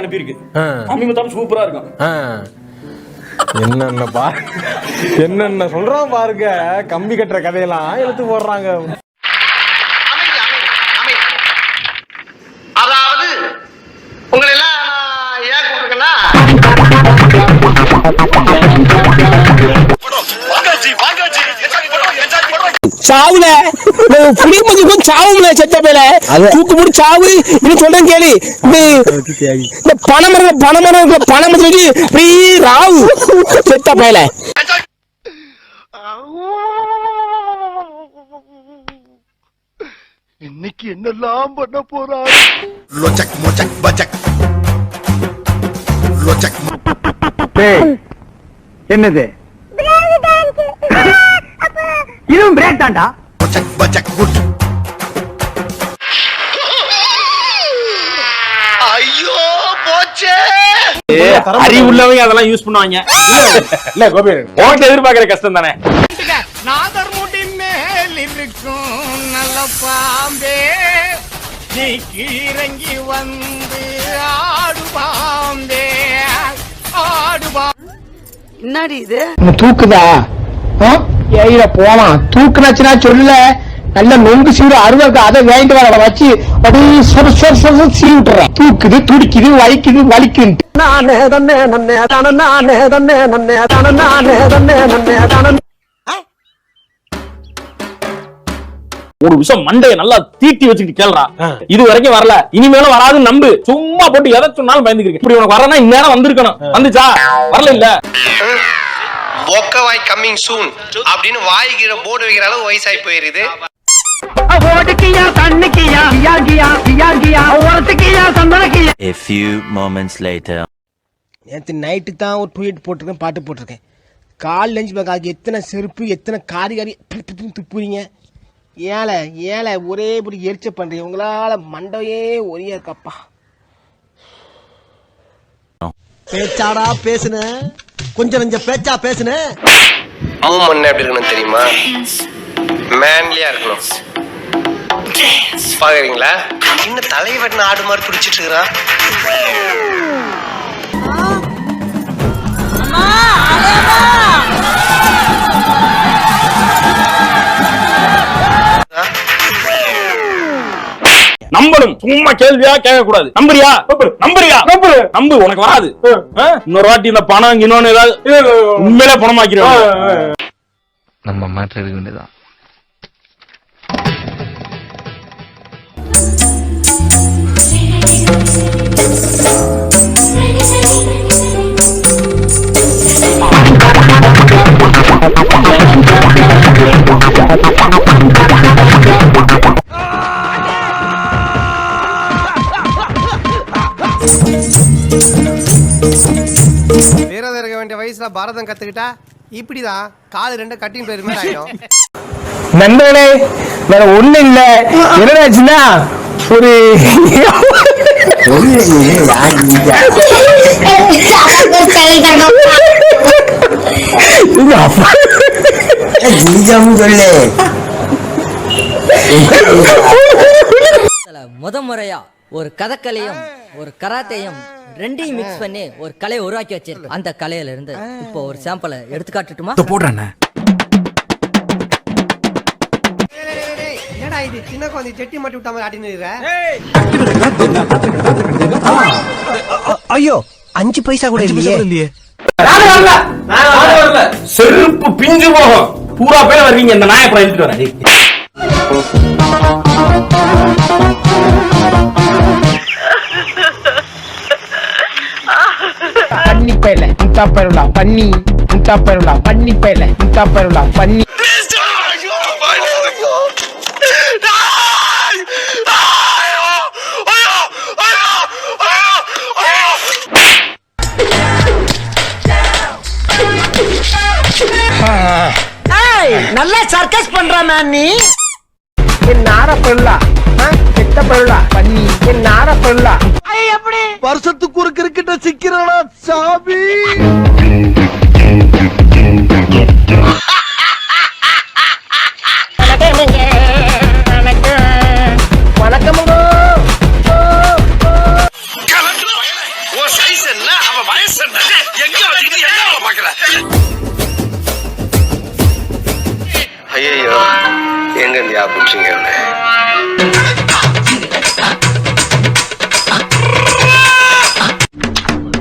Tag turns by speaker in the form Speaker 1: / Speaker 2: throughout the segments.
Speaker 1: அனுப்பியிருக்கு முத்தாம் சூப்பரா இருக்கும்.
Speaker 2: என்னென்ன பா என்னென்ன சொல்றான் பாருங்க. கம்பி கட்டுற கதையெல்லாம் எடுத்து போடுறாங்க.
Speaker 3: அதாவது உங்களை எல்லாம் நான் ஏன் கூப்பிட்டுருக்கேன்னா
Speaker 4: சாவுல. புளிமதிக்கும் சாவுல செத்த பேல தூக்கு போட்டு சாவு. இது சொல்றேன் கேளு. இந்த இந்த பனைமரம் பனைமரம் பனைமரத்துல வச்சு அப்படி ராவு.
Speaker 3: இன்னைக்கு என்னெல்லாம் பண்ண போறாரு?
Speaker 5: locek mocek bacak locek
Speaker 4: என்னது?
Speaker 5: Good
Speaker 3: ஐயோ போச்சே.
Speaker 1: அறிவு உள்ளவங்க அதெல்லாம் யூஸ் பண்ணுவாங்க.
Speaker 2: இல்ல கோபி
Speaker 1: உனக்கு எதிர்பார்க்கிற கஷ்டம் தானே
Speaker 3: நாதர்முடி மேல் இருக்கும் நல்ல பாம்பே. நீ கீழங்கி வந்து ஆடு பாம்பே. ஆடு
Speaker 6: என்னடி இது?
Speaker 4: தூக்குதா? ஏயில போலாம். தூக்குனாச்சுன்னா சொல்ல நல்ல நொங்கு சீடு அருவாக்கு அதை வாங்கிட்டு வர வச்சு அப்படியே சொர சொர சொர சீ விட்டுறேன் தூக்குது துடிக்குது வலிக்குது வலிக்குது நானே தன்னே நன்னே தானே நானே தன்னே நன்னே தானே நானே தன்னே நன்னே தானே.
Speaker 1: ஒரு விஷயம் மண்டைய நல்லா தீட்டி வச்சுக்கிட்டு கேளுடா. இது வரைக்கும் வரல. இனிமேலும் வராதுன்னு நம்பு. சும்மா போட்டு எதை சொன்னாலும் பயந்துக்கிறேன் இப்படி உனக்கு வரனா இந்நேரம் வந்திருக்கணும். வந்துச்சா? வரல இல்ல?
Speaker 3: பொக்கவாய் கம்மிங் சூன் அப்படின்னு வாய்கிற போர்டு வைக்கிற அளவு வயசாகி போயிருது.
Speaker 7: A few moments later.
Speaker 4: நேற்று நைட்டு தான் ஒரு ட்வீட் போட்டிருக்கேன் பாட்டு போட்டிருக்கேன். கால் லஞ்ச் பேக் எத்தனை செருப்பு எத்தனை காரி காரி பிடி பிடி துப்புறீங்க? ஏழை ஏழை ஒரே இப்படி எரிச்ச பண்ணுறீங்க உங்களால் மண்டையே ஒரே இருக்கப்பா
Speaker 5: பேச்சாடா பேசுன. கொஞ்சம் நெஞ்ச பேச்சா பேசுன.
Speaker 3: மூமெண்ட் எப்படி இருக்கணும் தெரியுமா? மேன்லியா இருக்கணும். பாக்குறீங்களா? இன்னும் தலைவன் ஆடு மாதிரி பிடிச்சிட்டு இருக்கிறான்
Speaker 1: நம்பணும் சும்மா கேள்வியா கேட்க கூடாது நம்புறியா? நம்புறியா? நம்பு. நம்பு உனக்கு வராது? இன்னொரு வாட்டி இந்த பணம் இன்னொன்னு ஏதாவது உண்மையிலே பணமாக்கிறோம்
Speaker 7: நம்ம மாற்ற இருக்க வேண்டியதான்
Speaker 3: விரதம் இருக்க வேண்டிய வயசுல பாரதம் கத்துக்கிட்டா இப்படிதான். காலு ரெண்டு கட்டிங் மாதிரி ஆயிடும்
Speaker 4: நண்பர்களே வேற ஒண்ணு இல்ல. என்னடாச்சுன்னா ஒரு
Speaker 6: முத முறையா ஒரு கதக்கலையும் ஒரு கராத்தையும் ரெண்டையும் மிக்ஸ் பண்ணி ஒரு கலையை உருவாக்கி வச்சிருக்கு. அந்த கலையில இருந்து இப்போ ஒரு சாம்பிளை எடுத்து காட்டுட்டுமா?
Speaker 3: என்னடா இது? சின்ன குழந்தை செட்டி மட்டும் விட்ட மாதிரி ஆட்டின்னு
Speaker 5: ஐயோ அஞ்சு பைசா கூட இல்லையே.
Speaker 1: செருப்பு பிஞ்சு போகும். பூரா பேர் வருவீங்க. இந்த நாயை அப்புறம் எடுத்துட்டு வரேன்
Speaker 4: முத்தா பருளா பண்ணி முத்தா பருளா பண்ணி பையல முத்தா பருளா பண்ணி நல்லா சர்க்கஸ் பண்றான் நீ. என் நார பருளா செத்த பருளா? பண்ணி. என் நார பருளா?
Speaker 5: வருஷத்துக்கு ஒரு கிரிக்கெட்ட சிக்கிறானா சாமி ஐயோ எங்க ஞாபகம்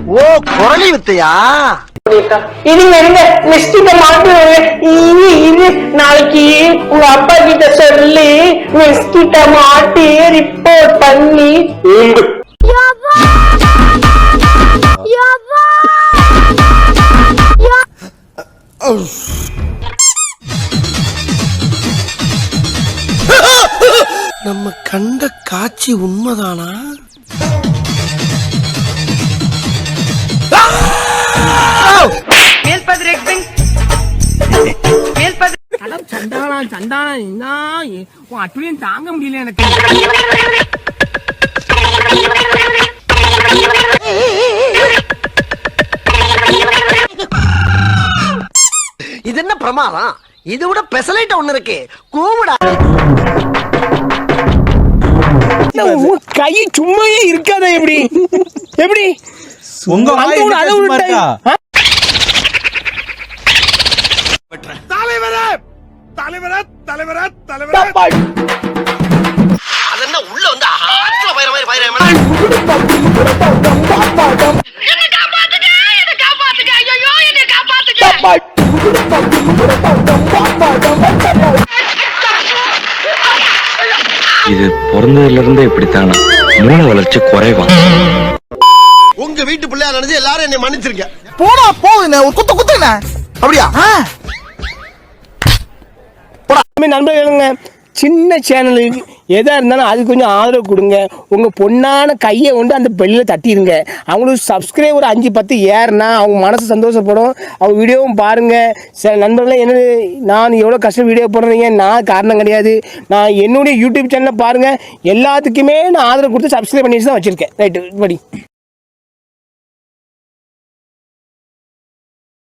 Speaker 5: ஓ குரலி வித்தையா?
Speaker 4: இதுங்க இருங்க மிஸ்டிக்க மாட்டு இது இது நாளைக்கு உங்க அப்பா கிட்ட சொல்லி மிஸ்கிட்ட மாட்டி ரிப்போர்ட் பண்ணி
Speaker 5: நம்ம கண்ட காட்சி உண்மைதானா?
Speaker 4: சண்டானா சண்டானா என்ன உன் அட்டுலையும் தாங்க முடியல எனக்கு
Speaker 5: இது என்ன பிரமாதம்? இது விட பெசலைட் ஒண்ணு இருக்கு. கூவிடா.
Speaker 4: உன் கை சும்மாவே இருக்காத எப்படி? எப்படி?
Speaker 2: உங்க
Speaker 4: அந்த
Speaker 2: வாய்
Speaker 4: ஒரு
Speaker 2: என்ன
Speaker 4: அதை ஒரு
Speaker 2: சும்மா
Speaker 4: time-
Speaker 2: இருக்கா?
Speaker 4: ஆ? தப்பா.
Speaker 5: அது என்ன உள்ள வந்து ஆத்துல பயிர மாதிரி பயிர.
Speaker 7: இது பிறந்ததுல இருந்தே இப்படித்தானா? மூளை வளர்ச்சி குறைவா?
Speaker 5: உங்க வீட்டு பிள்ளையா நினைச்சு எல்லாரும் என்னை மன்னிச்சிருக்க
Speaker 8: போடா போகுதுண்ணே ஒரு குத்த குத்துண்ணே
Speaker 5: அப்படியா?
Speaker 4: இனிமே நண்பர்களுங்க சின்ன சேனலுக்கு எதா இருந்தாலும் அது கொஞ்சம் ஆதரவு கொடுங்க. உங்க பொண்ணான கையை கொண்டு அந்த பெல்லில் தட்டிடுங்க அவங்களுக்கு சப்ஸ்கிரைபர் அஞ்சு பத்து ஏறுனா அவங்க மனசு சந்தோஷப்படும். அவங்க வீடியோவும் பாருங்க. சில நண்பர்களே என்ன நான் எவ்வளோ கஷ்டம் வீடியோ போடுறீங்க? நான் காரணம் கிடையாது. நான் என்னுடைய யூடியூப் சேனலை பாருங்க. எல்லாத்துக்குமே நான் ஆதரவு கொடுத்து சப்ஸ்கிரைப் பண்ணி தான் வச்சிருக்கேன். ரைட்டு படி